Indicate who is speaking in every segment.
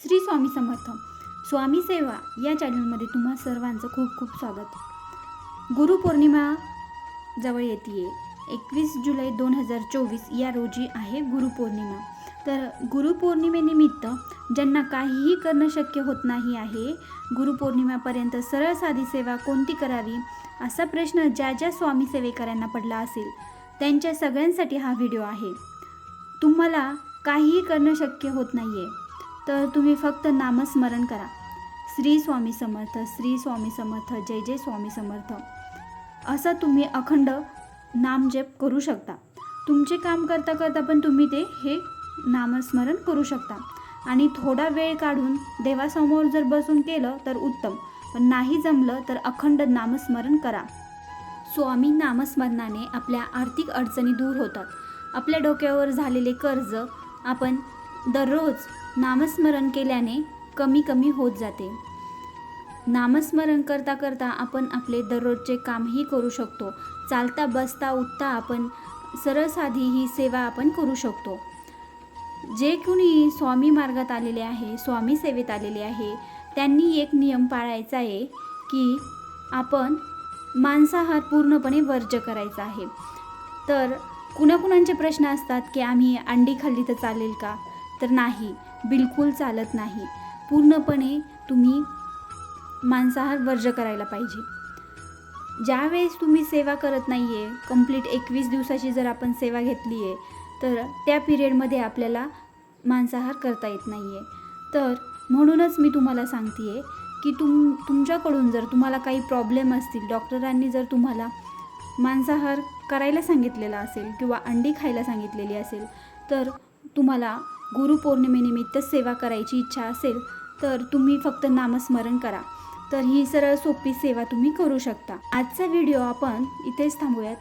Speaker 1: श्री स्वामी समर्थ. स्वामी सेवा या चॅनलमध्ये तुम्हा सर्वांचं खूप खूप स्वागत. गुरुपौर्णिमा जवळ येते एकवीस जुलै दोन हजार चोवीस या रोजी आहे गुरुपौर्णिमा तर गुरुपौर्णिमेनिमित्त ज्यांना काहीही करणं शक्य होत नाही आहे गुरुपौर्णिमापर्यंत सरळ साधी सेवा कोणती करावी असा प्रश्न ज्या ज्या स्वामी सेवेकरांना पडला असेल त्यांच्या सगळ्यांसाठी हा व्हिडिओ आहे. तुम्हाला काहीही करणं शक्य होत नाही आहे तर तुम्ही फक्त नामस्मरण करा. श्री स्वामी समर्थ श्री स्वामी समर्थ जय जय स्वामी समर्थ. असं तुम्ही अखंड नामजप करू शकता. तुमचे काम करता करता पण तुम्ही ते हे नामस्मरण करू शकता. आणि थोडा वेळ काढून देवासमोर जर बसून केलं तर उत्तम. पण नाही जमलं तर अखंड नामस्मरण करा. स्वामी नामस्मरणाने आपल्या आर्थिक अडचणी दूर होतात. आपल्या डोक्यावर झालेले कर्ज आपण दररोज नामस्मरण केल्याने कमी कमी होत जाते. नामस्मरण करता करता आपण आपले दररोजचे कामही करू शकतो. चालता बसता उठता आपण सरळ साधी ही सेवा आपण करू शकतो. जे कुणी स्वामी मार्गात आलेले आहे स्वामी सेवेत आलेले आहे त्यांनी एक नियम पाळायचा आहे की आपण मांसाहार पूर्णपणे वर्ज्य करायचा आहे. तर कुणाकुणांचे प्रश्न असतात की आम्ही अंडी खाल्ली तर चालेल का? तर नाही बिलकुल चालत नाही. पूर्णपणे तुम्ही मांसाहार वर्ज्य करायला पाहिजे. ज्यावेळेस तुम्ही सेवा करत नाही आहे कंप्लीट एकवीस दिवसाची जर आपण सेवा घेतली आहे तर त्या पिरियडमध्ये आपल्याला मांसाहार करता येत नाही आहे तर म्हणूनच मी तुम्हाला सांगते आहे की तुम तुमच्याकडून जर तुम्हाला काही प्रॉब्लेम असतील डॉक्टरांनी जर तुम्हाला मांसाहार करायला सांगितलेला असेल किंवा अंडी खायला सांगितलेली असेल तर तुम्हाला गुरुपौर्णिमेनिमित्त सेवा करायची इच्छा असेल तर तुम्ही फक्त नामस्मरण करा. तर ही सरळ सोपी सेवा तुम्ही करू शकता. आजचा व्हिडिओ आपण इथेच थांबूयात.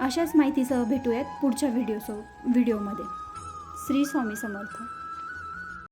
Speaker 1: अशाच माहितीसह भेटूयात पुढच्या व्हिडिओसो व्हिडिओमध्ये. श्री स्वामी समर्थ.